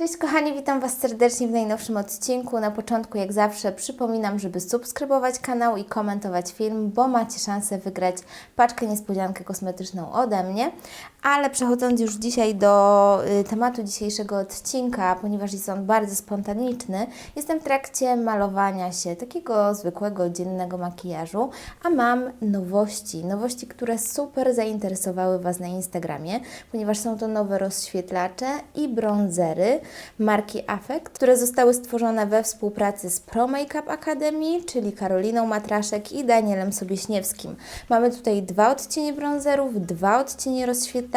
Cześć kochani, witam Was serdecznie w najnowszym odcinku. Na początku, jak zawsze, przypominam, żeby subskrybować kanał i komentować film, bo macie szansę wygrać paczkę niespodziankę kosmetyczną ode mnie. Ale przechodząc już dzisiaj do y, tematu dzisiejszego odcinka, ponieważ jest on bardzo spontaniczny, jestem w trakcie malowania się takiego zwykłego, dziennego makijażu, a mam nowości. Nowości, które super zainteresowały Was na Instagramie, ponieważ są to nowe rozświetlacze i bronzery marki Affect, które zostały stworzone we współpracy z Pro Makeup Academy, czyli Karoliną Matraszek i Danielem Sobieśniewskim. Mamy tutaj dwa odcienie bronzerów, dwa odcienie rozświetlaczy.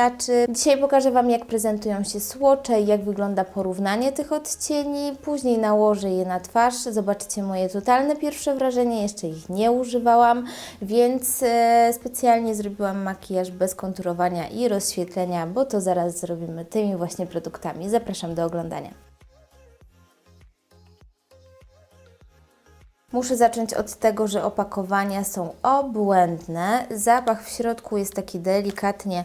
Dzisiaj pokażę Wam, jak prezentują się słocze i jak wygląda porównanie tych odcieni. Później nałożę je na twarz. Zobaczycie moje totalne pierwsze wrażenie. Jeszcze ich nie używałam, więc e, specjalnie zrobiłam makijaż bez konturowania i rozświetlenia, bo to zaraz zrobimy tymi właśnie produktami. Zapraszam do oglądania. Muszę zacząć od tego, że opakowania są obłędne. Zapach w środku jest taki delikatnie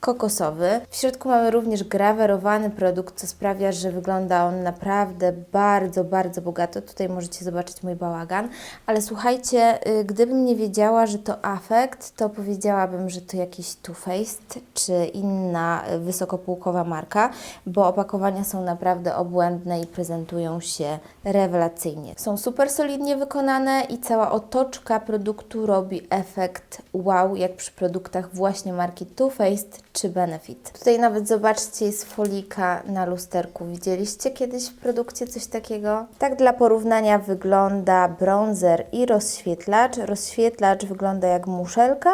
kokosowy. W środku mamy również grawerowany produkt, co sprawia, że wygląda on naprawdę bardzo, bardzo bogato. Tutaj możecie zobaczyć mój bałagan. Ale słuchajcie, y, gdybym nie wiedziała, że to Affect, to powiedziałabym, że to jakiś Too Faced czy inna wysokopółkowa marka, bo opakowania są naprawdę obłędne i prezentują się rewelacyjnie. Są super solidnie wykonane i cała otoczka produktu robi efekt wow, jak przy produktach właśnie marki Too Faced czy Benefit. Tutaj nawet zobaczcie, jest folika na lusterku. Widzieliście kiedyś w produkcie coś takiego? Tak dla porównania wygląda bronzer i rozświetlacz. Rozświetlacz wygląda jak muszelka,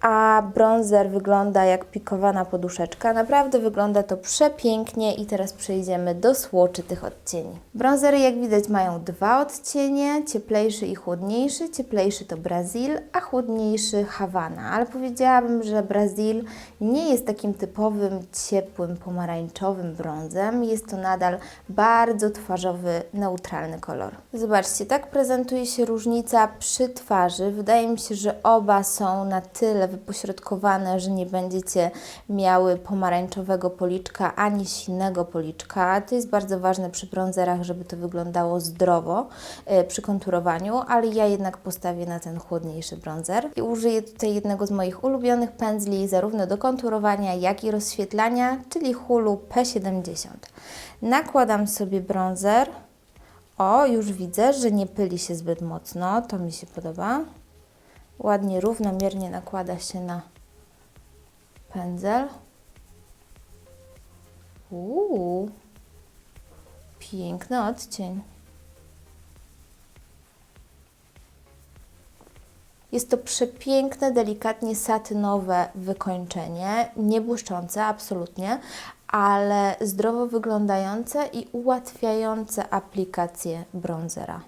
a bronzer wygląda jak pikowana poduszeczka. Naprawdę wygląda to przepięknie i teraz przejdziemy do słoczy tych odcieni. Bronzery jak widać mają dwa odcienie, cieplejszy i chłodniejszy. Cieplejszy to Brazil, a chłodniejszy Havana, ale powiedziałabym, że Brazil nie jest takim typowym, ciepłym, pomarańczowym brązem. Jest to nadal bardzo twarzowy, neutralny kolor. Zobaczcie, tak prezentuje się różnica przy twarzy. Wydaje mi się, że oba są na tyle wypośrodkowane, że nie będziecie miały pomarańczowego policzka ani silnego policzka. To jest bardzo ważne przy bronzerach, żeby to wyglądało zdrowo e, przy konturowaniu, ale ja jednak postawię na ten chłodniejszy bronzer i użyję tutaj jednego z moich ulubionych pędzli, zarówno do konturowania, jak i rozświetlania, czyli Hulu P70. Nakładam sobie bronzer. O, już widzę, że nie pyli się zbyt mocno, to mi się podoba ładnie, równomiernie nakłada się na pędzel. Uuu, piękny odcień. Jest to przepiękne, delikatnie satynowe wykończenie, nie błyszczące absolutnie, ale zdrowo wyglądające i ułatwiające aplikację bronzera.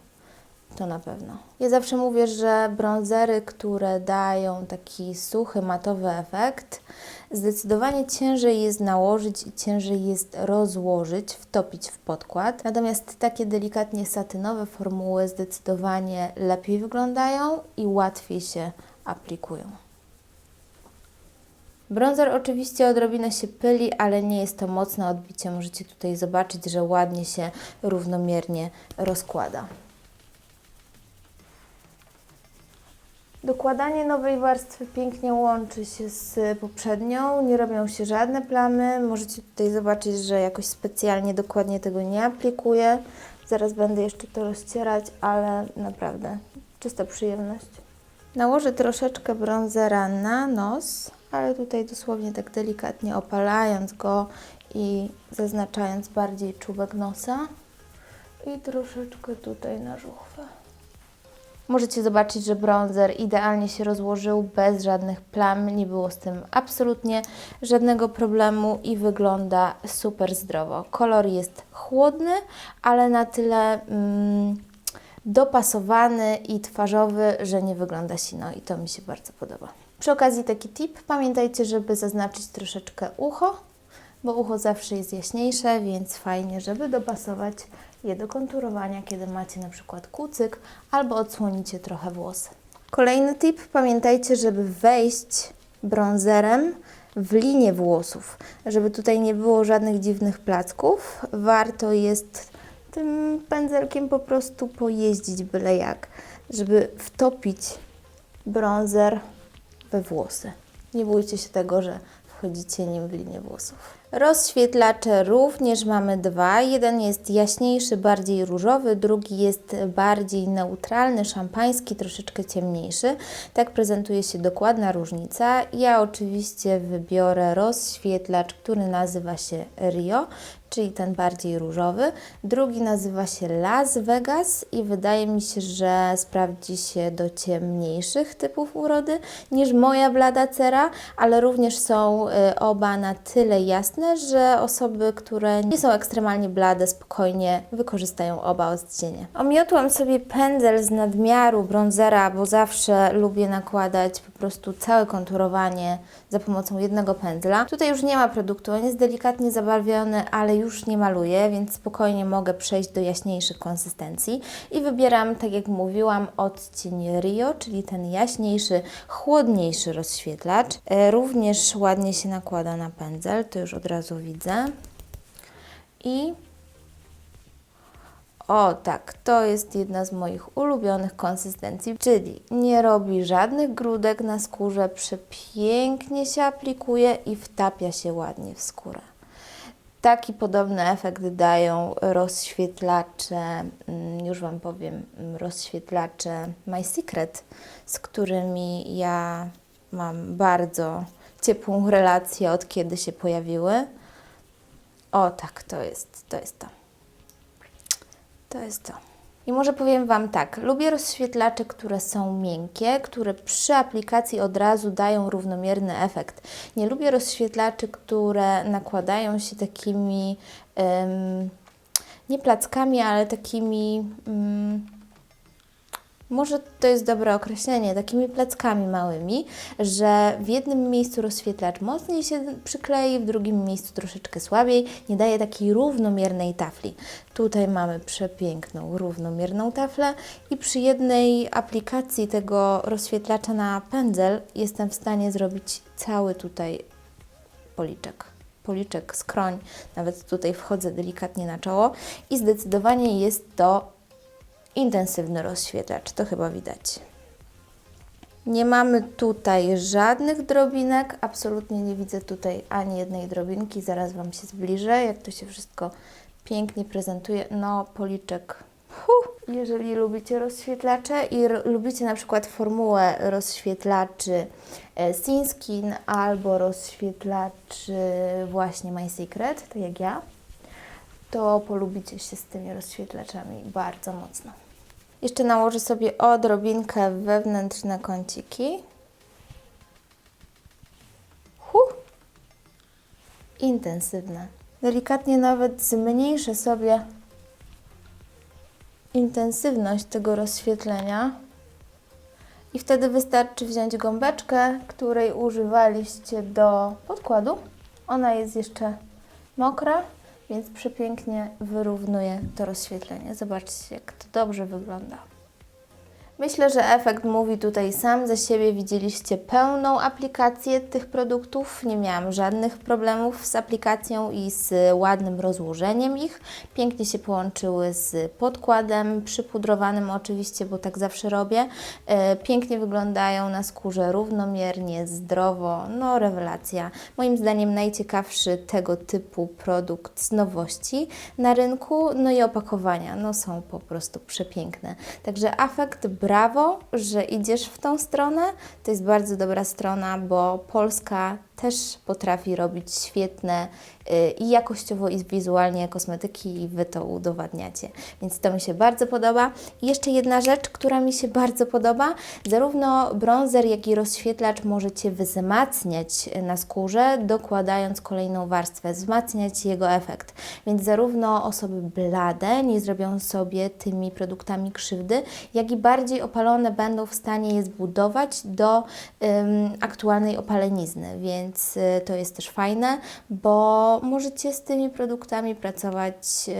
To na pewno. Ja zawsze mówię, że bronzery, które dają taki suchy, matowy efekt, zdecydowanie ciężej jest nałożyć i ciężej jest rozłożyć, wtopić w podkład. Natomiast takie delikatnie satynowe formuły zdecydowanie lepiej wyglądają i łatwiej się aplikują. Bronzer oczywiście odrobinę się pyli, ale nie jest to mocne odbicie. Możecie tutaj zobaczyć, że ładnie się równomiernie rozkłada. Dokładanie nowej warstwy pięknie łączy się z poprzednią, nie robią się żadne plamy. Możecie tutaj zobaczyć, że jakoś specjalnie dokładnie tego nie aplikuję. Zaraz będę jeszcze to rozcierać, ale naprawdę czysta przyjemność. Nałożę troszeczkę bronzera na nos, ale tutaj dosłownie tak delikatnie opalając go i zaznaczając bardziej czubek nosa. I troszeczkę tutaj na żuchwę. Możecie zobaczyć, że bronzer idealnie się rozłożył bez żadnych plam, nie było z tym absolutnie żadnego problemu i wygląda super zdrowo. Kolor jest chłodny, ale na tyle mm, dopasowany i twarzowy, że nie wygląda sino i to mi się bardzo podoba. Przy okazji taki tip, pamiętajcie, żeby zaznaczyć troszeczkę ucho, bo ucho zawsze jest jaśniejsze, więc fajnie, żeby dopasować je do konturowania, kiedy macie na przykład kucyk albo odsłonicie trochę włosy. Kolejny tip, pamiętajcie, żeby wejść bronzerem w linię włosów, żeby tutaj nie było żadnych dziwnych placków, warto jest tym pędzelkiem po prostu pojeździć byle jak, żeby wtopić bronzer we włosy. Nie bójcie się tego, że wchodzicie nim w linię włosów. Rozświetlacze również mamy dwa. Jeden jest jaśniejszy, bardziej różowy, drugi jest bardziej neutralny, szampański, troszeczkę ciemniejszy. Tak prezentuje się dokładna różnica. Ja oczywiście wybiorę rozświetlacz, który nazywa się Rio, czyli ten bardziej różowy. Drugi nazywa się Las Vegas i wydaje mi się, że sprawdzi się do ciemniejszych typów urody niż moja blada cera, ale również są y, oba na tyle jasne, że osoby, które nie są ekstremalnie blade, spokojnie wykorzystają oba odcienie. Omiotłam sobie pędzel z nadmiaru bronzera, bo zawsze lubię nakładać po prostu całe konturowanie za pomocą jednego pędzla. Tutaj już nie ma produktu, on jest delikatnie zabarwiony, ale już nie maluję, więc spokojnie mogę przejść do jaśniejszych konsystencji i wybieram, tak jak mówiłam, odcień Rio, czyli ten jaśniejszy, chłodniejszy rozświetlacz. E, Również ładnie się nakłada na pędzel, to już od razu widzę. I o tak, to jest jedna z moich ulubionych konsystencji, czyli nie robi żadnych grudek na skórze, przepięknie się aplikuje i wtapia się ładnie w skórę. Taki podobny efekt dają rozświetlacze, mm, już Wam powiem, mm, rozświetlacze My Secret, z którymi ja mam bardzo ciepłą relację od kiedy się pojawiły. O tak, to jest, to jest to. To jest to. I może powiem Wam tak, lubię rozświetlacze, które są miękkie, które przy aplikacji od razu dają równomierny efekt. Nie lubię rozświetlaczy, które nakładają się takimi, em, nie plackami, ale takimi, mm, może to jest dobre określenie, takimi plackami małymi, że w jednym miejscu rozświetlacz mocniej się przyklei, w drugim miejscu troszeczkę słabiej, nie daje takiej równomiernej tafli. Tutaj mamy przepiękną, równomierną taflę i przy jednej aplikacji tego rozświetlacza na pędzel jestem w stanie zrobić cały tutaj policzek. Policzek, skroń, nawet tutaj wchodzę delikatnie na czoło i zdecydowanie jest to intensywny rozświetlacz, to chyba widać. Nie mamy tutaj żadnych drobinek, absolutnie nie widzę tutaj ani jednej drobinki, zaraz Wam się zbliżę, jak to się wszystko pięknie prezentuje. No, policzek. Huh. Jeżeli lubicie rozświetlacze i lubicie na przykład formułę rozświetlaczy e, Sinskin albo rozświetlaczy właśnie My Secret, tak jak ja, to polubicie się z tymi rozświetlaczami bardzo mocno. Jeszcze nałożę sobie odrobinkę wewnętrzne kąciki. Huh. Intensywne. Delikatnie nawet zmniejszę sobie intensywność tego rozświetlenia. I wtedy wystarczy wziąć gąbeczkę, której używaliście do podkładu. Ona jest jeszcze mokra, więc przepięknie wyrównuje to rozświetlenie. Zobaczcie, jak to dobrze wygląda. Myślę, że efekt mówi tutaj sam za siebie. Widzieliście pełną aplikację tych produktów. Nie miałam żadnych problemów z aplikacją i z ładnym rozłożeniem ich. Pięknie się połączyły z podkładem przypudrowanym oczywiście, bo tak zawsze robię. E, Pięknie wyglądają na skórze równomiernie, zdrowo. No rewelacja. Moim zdaniem najciekawszy tego typu produkt z nowości na rynku. No i opakowania, no są po prostu przepiękne. Także afekt brawo, że idziesz w tą stronę. To jest bardzo dobra strona, bo Polska też potrafi robić świetne y, i jakościowo, i wizualnie kosmetyki, i Wy to udowadniacie. Więc to mi się bardzo podoba. I jeszcze jedna rzecz, która mi się bardzo podoba. Zarówno bronzer, jak i rozświetlacz możecie wzmacniać na skórze, dokładając kolejną warstwę, wzmacniać jego efekt. Więc zarówno osoby blade nie zrobią sobie tymi produktami krzywdy, jak i bardziej opalone będą w stanie je zbudować do ym, aktualnej opalenizny. Więc więc y, to jest też fajne, bo możecie z tymi produktami pracować y,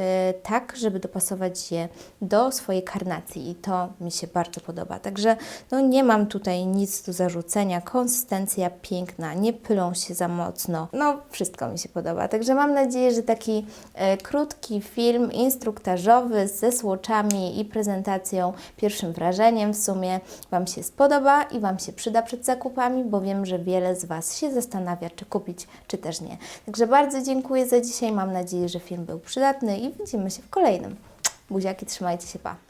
tak, żeby dopasować je do swojej karnacji i to mi się bardzo podoba. Także no, nie mam tutaj nic do zarzucenia. Konsystencja piękna, nie pylą się za mocno. No, wszystko mi się podoba. Także mam nadzieję, że taki e, krótki film instruktażowy ze słoczami i prezentacją, pierwszym wrażeniem w sumie Wam się spodoba i Wam się przyda przed zakupami, bo wiem, że wiele z Was się zastanawia, czy kupić, czy też nie. Także bardzo dziękuję za dzisiaj. Mam nadzieję, że film był przydatny i widzimy się w kolejnym. Buziaki, trzymajcie się, pa!